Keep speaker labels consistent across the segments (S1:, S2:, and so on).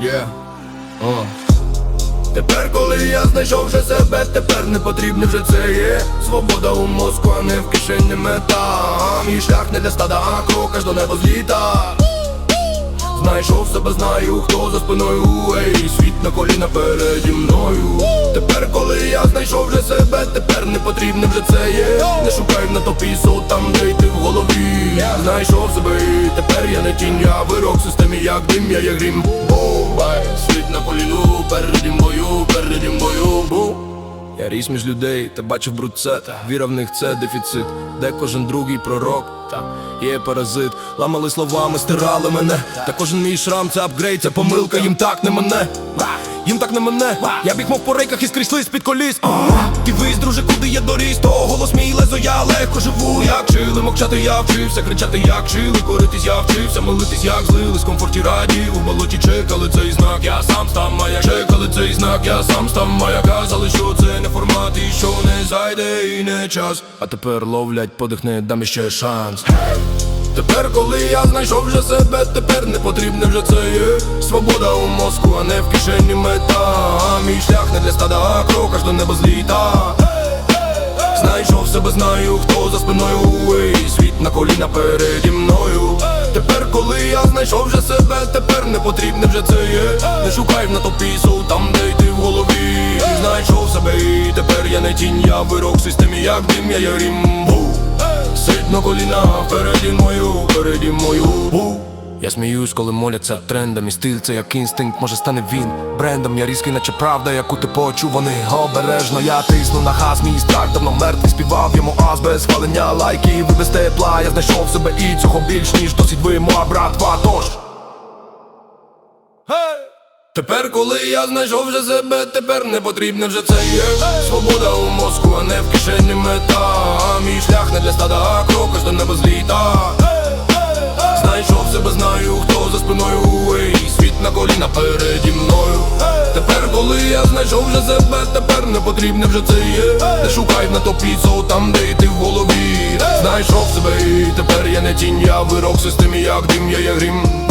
S1: Yeah. О. Тепер, коли я знайшов вже себе, тепер не потрібне вже це є. Свобода у мозку, а не в кишені мета. Мій шлях не для стада, а крок аж до неба зліта. Знайшов себе, знаю, хто за спиною. Ей, світ на коліна переді мною. Тепер, коли я знайшов вже себе, тепер не потрібне вже це є. Не шукай на топі сол там, де й ти в голові. Знайшов себе і тепер я не тінь, я вирок в системі, як дим, я є грім. Бомбай, світ на поліну, переді мною, переді мною Бу. Я ріс між людей та бачив бруд Віра в них це дефіцит, де кожен другий пророк? Та є паразит, ламали словами, стирали мене. Та кожен мій шрам це апгрейд, це помилка, їм так не мене. Їм так не мене, я біг мов по рейках і скрізь лист під коліс. Ти вись, друже, куди я доріс, то голос мій лезо, я легко живу, як чили, мовчати я вчився, кричати як чили, коритись я вчився, молитись як злились, комфорті раді, у болоті чекали цей знак, я сам став маяк, чекали цей знак, я сам став маяк, казали, що це не формат і що не зайде і не час. А тепер ловлять подих, не дам іще шанс. Коли я знайшов вже себе, тепер не потрібне вже це є. Свобода у мозку, а не в кишені мета. Мій шлях не для стада, а крок аж до неба зліта Знайшов себе, знаю, хто за спиною. Ей, світ на коліна переді мною. Тепер, коли я знайшов вже себе, тепер не потрібне вже це є. Не шукай на топі соу там, де йти в голові. Знайшов себе і тепер я не тінь, я вирок в системі, як дим, я є на коліна переді мою, переді мою. Я сміюсь, коли моляться трендом І стиль це як інстинкт, може стане він брендом. Я різкий, наче правда, яку ти почув. Вони Обережно я тисну на газ, мій страх давно мертвий. Співав йому аз без хвалення лайків і без тепла Я знайшов себе і цього більш ніж досить ви, моя братва, тож Тепер, коли я знайшов вже себе, тепер не потрібне вже це є. Свобода у мозку, а не в кишені мета. Мій шлях не для стада, а крок до неба зліта Знайшов себе, знаю, хто за спиною. Ей, світ на коліна переді мною. Тепер, коли я знайшов вже себе, тепер не потрібне вже це є. Не шукай на топі соу там, де йти в голові. Знайшов себе і тепер я не тінь, я вирок в системі, як дим, я є грім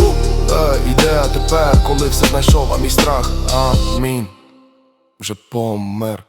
S1: Е, Іде, а тепер, коли все знайшов, а мій страх, амінь. Вже помер